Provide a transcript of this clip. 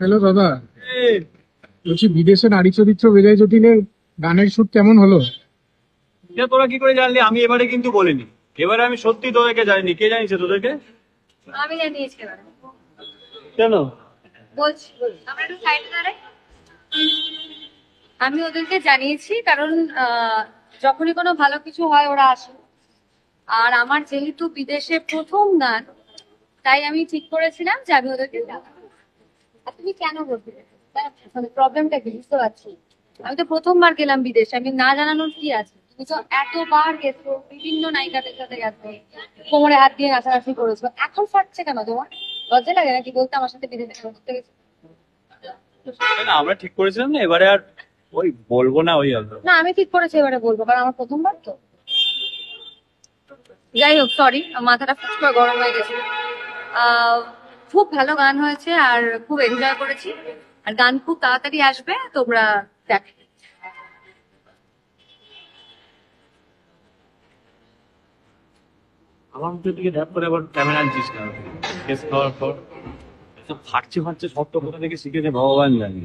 Hello দাদা। বলছি বিদেশে নারী চরিত্র বেজায় জটিলে গানের শুট কেমন হলো? এটা তোরা কি করে জানলি? আমি এবারে কিন্তু বলিনি। এবারে আমি সত্যি তোদেরকে জানিনি। কে জানিছে তোদেরকে? আমি জানিয়েছি কেন? বলছি আমরা একটু সাইডে দাঁড়াই। আমি ওদেরকে জানিয়েছি কারণ যখনই কোনো ভালো কিছু হয় ওরা আসে। আর আমার যেহেতু বিদেশে প্রথম গান তাই আমি ঠিক করেছিলাম যে আমি ওদেরকে জানাব। আর তুমি কেন বলতে মানে প্রবলেমটা কি? বুঝতে পারছি। আমি তো প্রথমবার গেলাম বিদেশে আমি না জানানোর কি আছে? তুমি তো এতবার গেছো বিভিন্ন নায়িকাদের সাথে গেছো কোমরে হাত দিয়ে নাচানাচি করেছ। এখন ফাটছে কেন তোমার? লজ্জা লাগে নাকি? বলতে আমার সাথে বিদেশে ঘুরতে গেছো। আমরা ঠিক করেছিলাম না এবারে আর ওই বলব না ওই না আমি ঠিক করেছি এবারে বলব কারণ আমার প্রথমবার তো। যাই হোক সরি মাথাটা ফুট করে গরম হয়ে গেছে। আহ, খুব ভালো গান হয়েছে আর খুব এনজয় করেছি। আর গান খুব তাড়াতাড়ি আসবে, তোমরা দেখ। আমার ক্যামেরা ফাটছে ফাটছে তো কোথা থেকে শিখেছে ভগবান জানি।